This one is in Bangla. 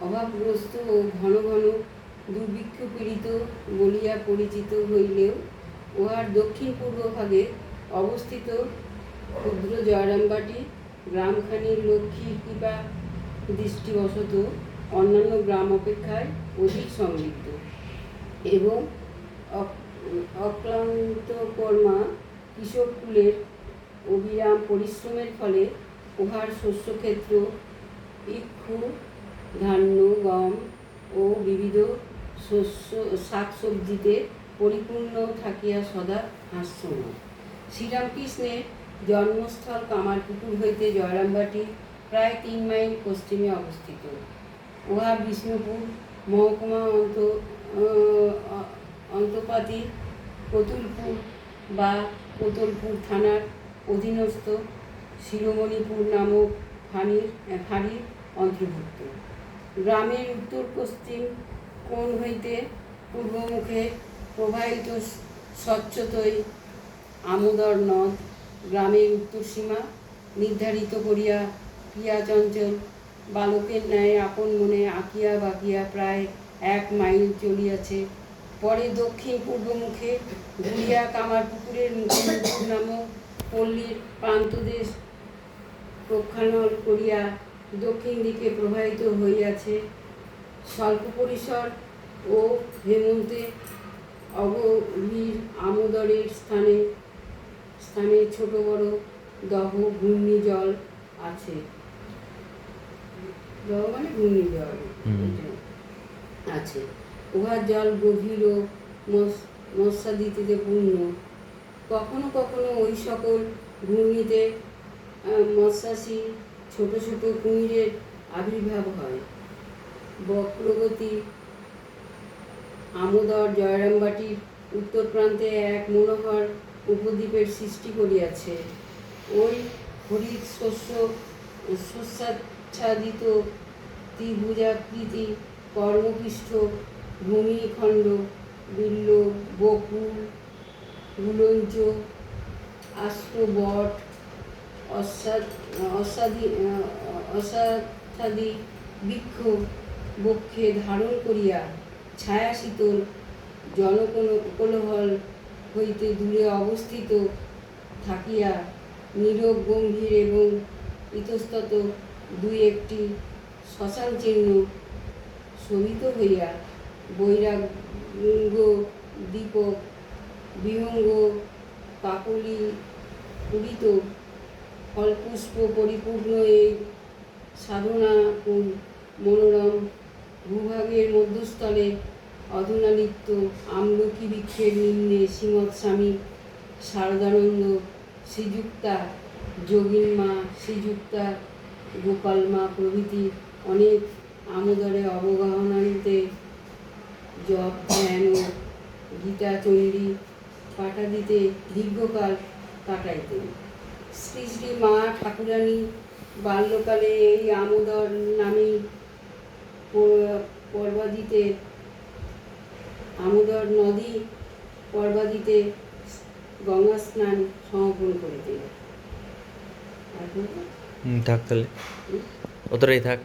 অভাবগ্রস্ত ও ঘন ঘন দুর্ভিক্ষ পীড়িত বলিয়া পরিচিত হইলেও উহার দক্ষিণ পূর্ব ভাগে অবস্থিত ক্ষুদ্র জয়রামবাটি, গ্রামখানির লক্ষ্মীর কৃপা দৃষ্টিবশত অন্যান্য গ্রাম অপেক্ষায় অধিক সমৃদ্ধ এবং অক- অক্লান্ত কর্মা কৃষককুলের অবিরাম পরিশ্রমের ফলে উহার শস্যক্ষেত্র ইক্ষু ধান্য, গম ও বিবিধ শস্য, শাকসবজিতে পরিপূর্ণ থাকিয়া সদা হাস্যময় শ্রীরামকৃষ্ণের জন্মস্থল কামারপুকুর হইতে জয়রামবাটি প্রায় তিন মাইল পশ্চিমে অবস্থিত। উহা বিষ্ণুপুর মহকুমা অন্ত অন্তপাতি কতুলপুর বা কোতলপুর থানার অধীনস্থ শিরোমণিপুর নামক ফাঁড়ির ফাঁড়ির অন্তর্ভুক্ত। গ্রামের উত্তর পশ্চিম কোণ হইতে পূর্বমুখে প্রবাহিত স্বচ্ছতই আমোদর নদ গ্রামের উত্তর সীমা নির্ধারিত করিয়া পিয়া চঞ্চল বালকের ন্যায় আপন মনে আঁকিয়া বাকিয়া প্রায় এক মাইল চলিয়াছে। পরে দক্ষিণ পূর্ব মুখে ঘুরিয়া কামার পুকুরের মুখোমুখ নামক পল্লীর প্রান্তদেশ প্রক্ষালন করিয়া দক্ষিণ দিকে প্রবাহিত হইয়াছে। স্বল্প পরিসর ও হেমন্তে অগভীর আমোদরের স্থানে স্থানে ছোট বড় দহ ঘূর্ণিজল আছে। দহ মানে ঘূর্ণিজল হুম। আছে। উহার জল গভীর ও মৎস্যাদিতে পূর্ণ। কখনো কখনো ওই সকল ঘূর্ণিতে আহ, মৎস্যাসী ছোট ছোট কুমিরের আবির্ভাব হয়। বক্রগতি, আমোদর জয়রামবাটির উত্তর প্রান্তে এক মনোহর উপদ্বীপের সৃষ্টি করিয়াছে। ওই হরিৎ শস্য, শস্যাচ্ছাদিত ত্রিভুজাকৃতি, কর্মপৃষ্ঠ, ভূমিখণ্ড, বিল্ল, বকুল গুলঞ্চ আশ্রবট অসাধ্যাদি বৃক্ষ বক্ষে ধারণ করিয়া ছায়া শীতল জনকোলাহল হইতে দূরে অবস্থিত থাকিয়া নীরব, গম্ভীর এবং ইতস্তত দুই একটি শ্মশান চিহ্ন শোভিত হইয়া বৈরাগ্য দীপক বিহঙ্গ কাকলি পূরিত ফলপুষ্প পরিপূর্ণ এই সাধনা মনোরম ভূভাগের মধ্যস্থলে অধুনালিপ্ত আমলকি বৃক্ষের নিম্নে শ্রীমৎ স্বামী শারদানন্দ শ্রীযুক্তা, যোগিন মা শ্রীযুক্তা, গোপাল মা প্রভৃতি অনেক আমোদরে অবগাহনানিতে জপ, ধ্যান ও গীতা চণ্ডী পাঠা দিতে দীর্ঘকাল কাটাইতেন। শ্রী শ্রী মা ঠাকুরানী বাল্যকালে এই আমোদর নামে পর্বাদিতে আমোদর নদী পর্বাদিতে গঙ্গা স্নান সমর্পণ করিতেন? থাক তাহলে। অতটাই থাক।